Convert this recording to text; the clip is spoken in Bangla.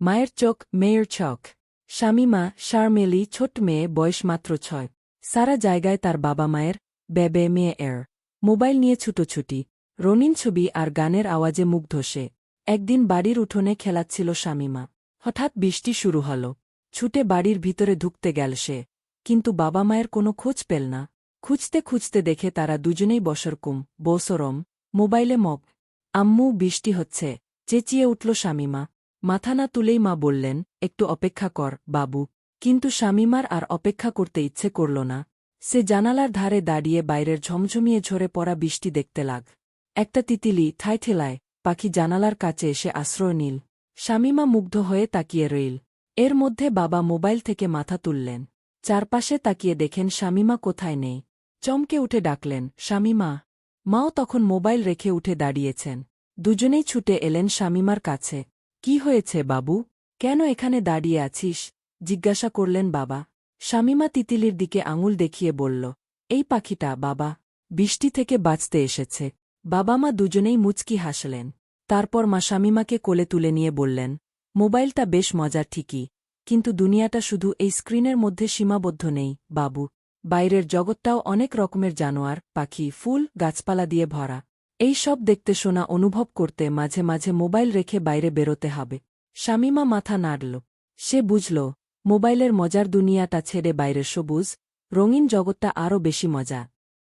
মায়ের চোখ মেয়ের ছক শামিমা, শারমেলি ছোট মেয়ে, বয়স মাত্র ছয়। সারা জায়গায় তার বাবা মায়ের বেবে মেয়ে এর। মোবাইল নিয়ে ছুটোছুটি। রনিন ছবি আর গানের আওয়াজে মুগ্ধ সে। একদিন বাড়ির উঠোনে খেলাচ্ছিল শামিমা। হঠাৎ বৃষ্টি শুরু হল। ছুটে বাড়ির ভিতরে ঢুকতে গেল সে। কিন্তু বাবা মায়ের কোনো খোঁজ পেল না। খুঁজতে খুঁজতে দেখে তারা দুজনেই বসরকুম বসরম, মোবাইলে মগ। আম্মু, বৃষ্টি হচ্ছে। চেঁচিয়ে উঠল শামিমা। মাথা না তুলেই মা বললেন, একটু অপেক্ষা কর, বাবু। কিন্তু শামিমার আর অপেক্ষা করতে ইচ্ছে করল না। সে জানালার ধারে দাঁড়িয়ে বাইরের ঝমঝমিয়ে ঝরে পড়া বৃষ্টি দেখতে লাগ। একটা তিতিলি ঠায় পাখি জানালার কাছে এসে আশ্রয় নিল। শামিমা মুগ্ধ হয়ে তাকিয়ে রইল। এর মধ্যে বাবা মোবাইল থেকে মাথা তুললেন। চারপাশে তাকিয়ে দেখেন শামিমা কোথায় নেই। চমকে উঠে ডাকলেন শামিমা মাও তখন মোবাইল রেখে উঠে দাঁড়িয়েছেন। দুজনেই ছুটে এলেন শামিমার কাছে। কি হয়েছে, বাবু? কেন এখানে দাঁড়িয়ে আছিস? জিজ্ঞাসা করলেন বাবা। শামিমা তিতিলির দিকে আঙুল দেখিয়ে বলল, এই পাখিটা, বাবা, বৃষ্টি থেকে বাঁচতে এসেছে। বাবা মা দুজনেই মুচকি হাসলেন। তারপর মা শামিমাকে কোলে তুলে নিয়ে বললেন, মোবাইলটা বেশ মজার ঠিকই, কিন্তু দুনিয়াটা শুধু এই স্ক্রিনের মধ্যে সীমাবদ্ধ নেই, বাবু। বাইরের জগৎটাও অনেক রকমের জানোয়ার, পাখি, ফুল, গাছপালা দিয়ে ভরা। এই সব দেখতে শোনা অনুভব করতে মাঝে মাঝে মোবাইল রেখে বাইরে বেরোতে হবে। শামিমা মাথা নাড়ল। সে বুঝল, মোবাইলের মজার দুনিয়াটা ছেড়ে বাইরে সবুজ, রঙিন জগৎটা আরও বেশি মজা।